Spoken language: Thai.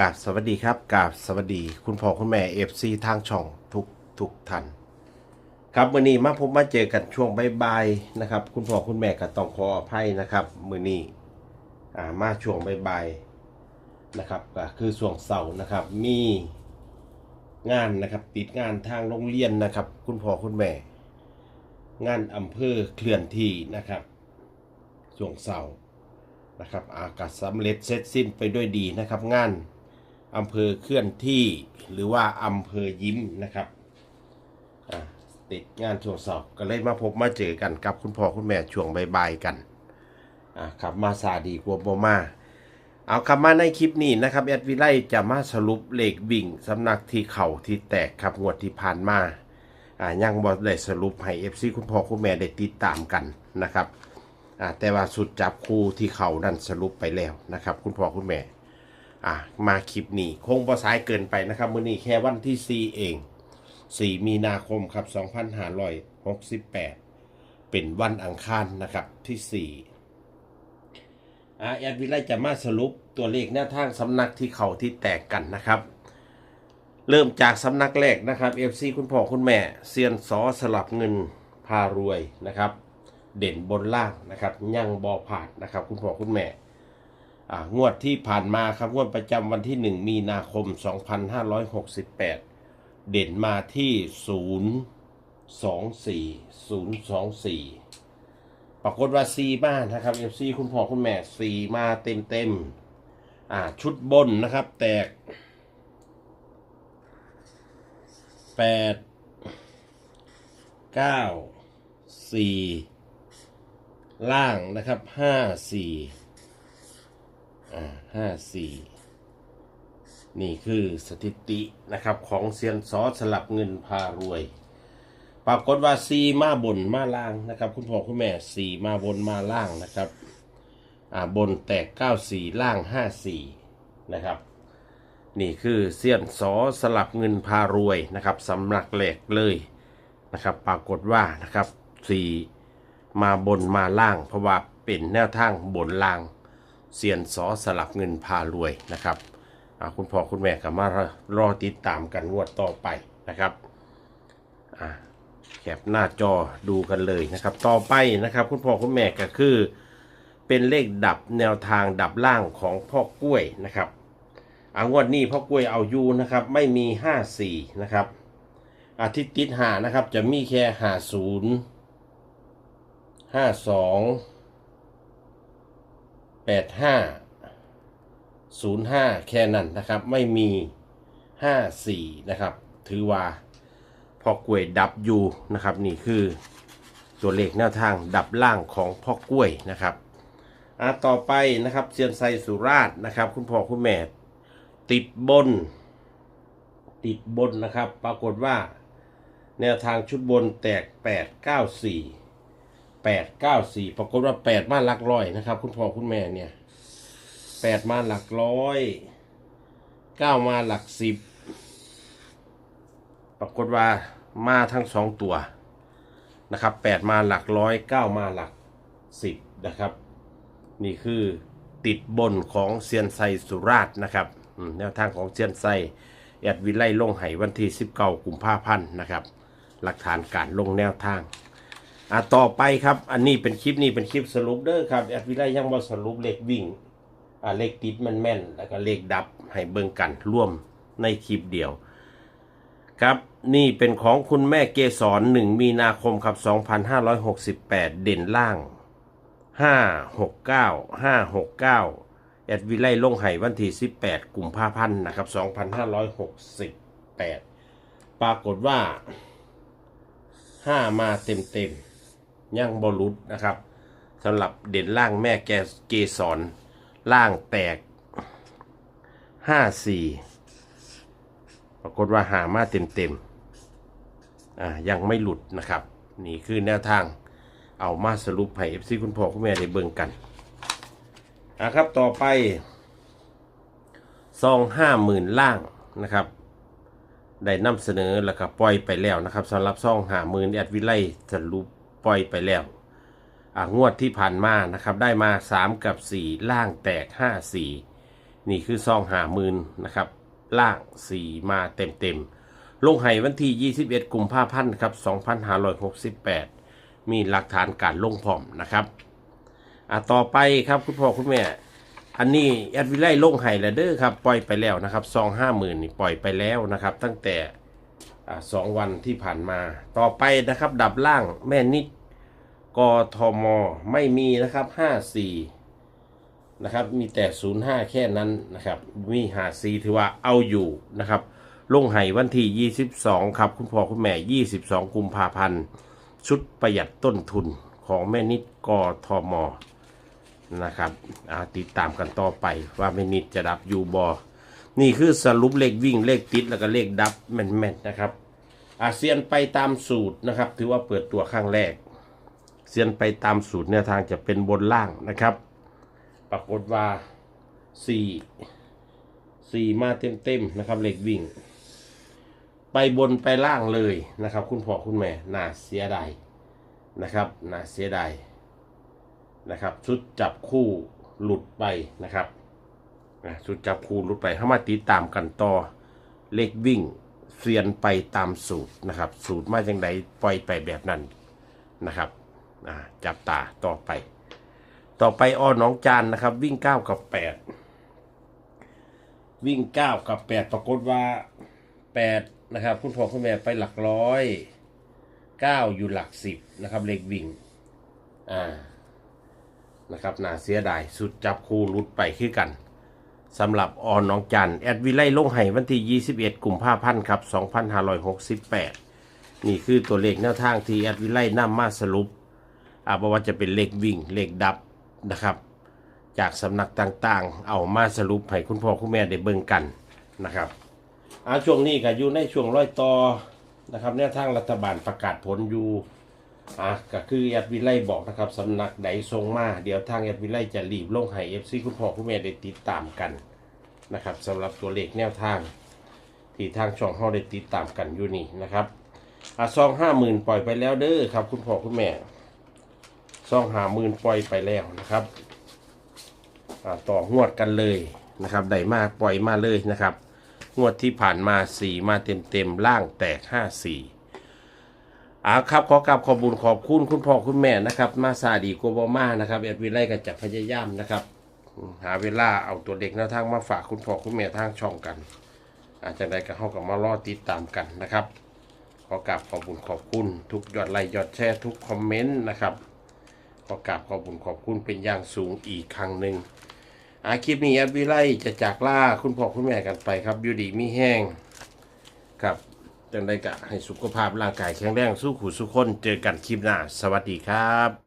กาบสวัสดีครับกาบสวัสดี คุณพ่อคุณแม่เอฟซีทางช่องทุกทุกท่านครับมือนี้มาพบมาเจอกันช่วงบ่ายๆนะครับ คุณพ่อคุณแม่ก็ต้องขออภัยนะครับมือนี้อ่ามาช่วงบ่ายๆนะครับก็คือช่วงเสาร์นะครับ มีงานนะครับ ติดงานทางโรงเรียนนะครับ คุณพ่อคุณแม่ งานอำเภอเคลื่อนที่นะครับช่วงเสาร์นะครับอากาศสำเร็จเสร็จสิ้นไปด้วยดีนะครับ งาน อำเภอเคลื่อนที่หรือว่าอำเภอยิ้มนะครับติดงานช่วงสอบก็เลยมาพบมาเจอกันกับคุณพ่อคุณแม่ช่วงบ่ายๆกันอ่าครับมาซาดีกว่าบมา เอาคำมาในคลิปนี้นะครับแอดวิไลจะมาสรุปเลขวิ่งสำนักที่เข่าที่แตกครับงวดที่ผ่านมาอ่ายังบอได้สรุปให้เอฟซีคุณพ่อคุณแม่ได้ติดตามกันนะครับอ่าแต่ว่าสุดจับคู่ที่เข่านั่นสรุปไปแล้วนะครับ คุณพ่อคุณแม่ อ่ามาคลิปนี้คงพอสายเกินไปนะครับมื้อนี้แค่วันที่ 4 เอง 4 มีนาคมครับ 2568 เป็นวันอังคารนะครับที่ 4อ่าแอดวิไลจะมาสรุปตัวเลขแนวทางสำนักที่เขาที่แตกกันนะครับ เริ่มจากสำนักแรกนะครับ FC คุณพ่อคุณแม่เซียนสอสลับเงินพารวยนะครับ เด่นบนล่างนะครับ ยังบอผาดนะครับ คุณพ่อคุณแม่ งวดที่ผ่านมาครับงวดประจำวันที่ 1 มีนาคม 2568 เด่นมาที่ 024 024 ปรากฏว่า4มานนะครับ FC คุณพ่อคุณแม่4มาเต็มเต็มๆอ่าชุดบนนะครับ แตก 8 9 4 ล่างนะครับห้าสี่ ห้าสี่นี่คือสถิตินะครับของเซียนซอสลับเงินพารวย ปรากฏว่าซีมาบนมาล่างนะครับ คุณพ่อคุณแม่สีมาบนมาล่างนะครับอ่าบนแตกเก้าสี่ล่างห้าสี่นะครับ นี่คือเซียนซอสลับเงินพารวยนะครับสำนักแหลกเลยนะครับ ปรากฏว่านะครับสี่มาบนมาล่างเพราะว่าเป็นแนวทางบนล่าง เซียนซอสลับเงินพารวยนะครับอ่าคุณพ่อคุณแม่ก็มารอติดตามกันงวดต่อไปนะครับอ่าแคปหน้าจอดูกันเลยนะครับ ต่อไปนะครับ คุณพ่อคุณแม่ก็คือ เป็นเลขดับแนวทางดับล่างของพ่อกล้วยนะครับอางวดนี้พ่อกล้วยเอาอยู่นะครับ ไม่มีห้าสี่นะครับอาทิตย์ติดหานะครับ จะมีแค่หาศูนย์ห้าสอง แปดห้าศูนย์ห้าแค่นั้นนะครับ ไม่มีห้าสี่นะครับ ถือว่าพ่อกล้วยดับอยู่นะครับ นี่คือตัวเลขแนวทางดับล่างของพ่อกล้วยนะครับอะต่อไปนะครับเซียนไซสุราษฎร์นะครับ คุณพ่อคุณแม่ติดบน ติดบนนะครับ ปรากฏว่า แนวทางชุดบนแตก8 9 4 8 9 4ปดเก้าสี่ปรากฏว่า8มาหลักร้อยนะครับ คุณพ่อคุณแม่เนี่ย8มาหลักร้อย9มาหลักสิบปรากฏว่ามาทั้งสองตัวนะครับ8มาหลักร้อย9มาหลักสิบนะครับ นี่คือติดบนของเซียนไซสุราษนะครับแนวทางของเซียนไซแอดวิไลลงไห้วันที่19กุมภาพันธ์นะครับ หลักฐานการลงแนวทาง อะต่อไปครับ อันนี้เป็นคลิปนี้เป็นคลิปสรุปเด้อครับแอดวิไลยังบ่สรุปเลขวิ่งอ่าเลขติดมันแม่น แล้วก็เลขดับให้เบิ่งกันร่วมในคลิปเดียว ครับนี่เป็นของคุณแม่เกสร1มีนาคมครับ 2568 เด่นล่างห้าหกเก้าห้าหกเก้าแอดวิไลลงไห้วันที่สิบแปดกุมภาพันธ์นะครับสองพันห้าร้อยหกสิบแปดปรากฏว่าห้ามาเต็มเต็มๆ ยังบอลุดนะครับสำหรับเด่นล่างแม่แกเกสรล่างแตกห้าสี่ปรากฏว่าหามาเต็มเต็มอ่ายังไม่หลุดนะครับ นี่คือแนวทางเอามาสรุปให้เอฟซีคุณพ่อคุณแม่ได้เบิ่งกันอะครับต่อไปซองห้าหมื่นล่างนะครับได้นำเสนอแล้วก็ปล่อยไปแล้วนะครับสำหรับซองห้าหมื่นแอดวิไลสรุป ปล่อยไปแล้วงวดที่ผ่านมานะครับได้มา 3 กับ 4 ล่างแตก 5 4 นี่คือซองหาหมื่นนะครับ ล่างสี่มาเต็มเต็มๆลงไห้วันที่ 21กุมภาพันธ์ครับ2568 มีหลักฐานการลงพร้อมนะครับอะต่อไปครับคุณพ่อคุณแม่ อันนี้แอดวิไลลงไห้แล้วเด้อครับ ปล่อยไปแล้วนะครับซองห้าหมื่นนี่ปล่อยไปแล้วนะครับ ตั้งแต่ สองวันที่ผ่านมา ต่อไปนะครับ ดับล่างแม่นิดกทมไม่มีนะครับห้าสี่นะครับมีแต่ศูนย์ห้าแค่นั้นนะครับ มีหาซีถือว่าเอาอยู่นะครับ ลงไห้วันที่22ครับ คุณพ่อคุณแม่22กุมภาพันธ์ ชุดประหยัดต้นทุนของแม่นิดกทมนะครับติดตามกันต่อไปว่าแม่นิดจะดับยูบอ นี่คือสรุปเลขวิ่งเลขติดแล้วก็เลขดับแม่นๆนะครับ อาเซียนไปตามสูตรนะครับ ถือว่าเปิดตัวครั้งแรก เซียนไปตามสูตรแนวทางจะเป็นบนล่างนะครับ ปรากฏว่าสี่สี่มาเต็มๆนะครับเลขวิ่ง ไปบนไปล่างเลยนะครับ คุณพ่อคุณแม่น่าเสียดายนะครับน่าเสียดายนะครับชุดจับคู่หลุดไปนะครับ นะชุดจับคู่หลุดไปเข้ามาติดตามกันต่อ เลขวิ่งเซียนไปตามสูตรนะครับ สูตรมาจังไดปล่อยไปแบบนั้นนะครับจับตาต่อไป ต่อไปอ้อน้องจานนะครับ วิ่ง9กับ8วิ่ง9กับ8ปรากฏว่า8นะครับ คุณพ่อคุณแม่ไปหลักร้อย9อยู่หลัก10นะครับ เลขวิ่งอ่านะครับน่าเสียดายสุดจับคู่รุดไปคือกัน สำหรับออนน้องจันแอดวิไลลงไห้วันที่ 21กุมภาพันธ์ครับ 2568 นี่คือตัวเลขแนวทางที่แอดวิไลนำมาสรุปอาบว่าจะเป็นเลขวิ่งเลขดับนะครับ จากสำนักต่างๆ เอามาสรุปให้คุณพ่อคุณแม่ได้เบิ่งกันนะครับอาช่วงนี้ก็อยู่ในช่วงร้อยต่อนะครับแนวทางรัฐบาลประกาศผลอยู่ อะก็คือแอดวิไลบอกนะครับสำนักใดทรงมา เดี๋ยวทางแอดวิไลจะรีบลงให้เอฟซีคุณพ่อคุณแม่ได้ติดตามกันนะครับสำหรับตัวเลขแนวทาง ที่ทางช่องเขาได้ติดตามกันอยู่นี่นะครับอะซองห้าหมื่นปล่อยไปแล้วเด้อครับ คุณพ่อคุณแม่ซองห้าหมื่นปล่อยไปแล้วนะครับอะต่องวดกันเลยนะครับได้มากปล่อยมาเลยนะครับ งวดที่ผ่านมาสี่มาเต็มเต็มๆล่างแตกห้าสี่ อาครับขอกราบขอบุญขอบคุณคุณพ่อคุณแม่นะครับ มาซาดีโกบมานะครับเอ็ดวิไลก็จะพยายามนะครับ หาเวลาเอาตัวเด็กแนวทางมาฝากคุณพ่อคุณแม่ทางช่องกัน อาจจะได้กับเข้ากับมารอติดตามกันนะครับ ขอกราบขอบคุณขอบคุณ ทุกยอดไลค์ยอดแชร์ทุกคอมเมนต์นะครับขอกราบขอบคุณขอบคุณเป็นอย่างสูงอีกครั้งหนึ่งอาคลิปนี้แอดวิไลจะจากล่าคุณพ่อคุณแม่กันไปครับอยูดีมีแห้งครับ จังได้กะให้สุขภาพร่างกายแข็งแรงสู้ขู่สู้คนเจอกันคลิปหน้า สวัสดีครับ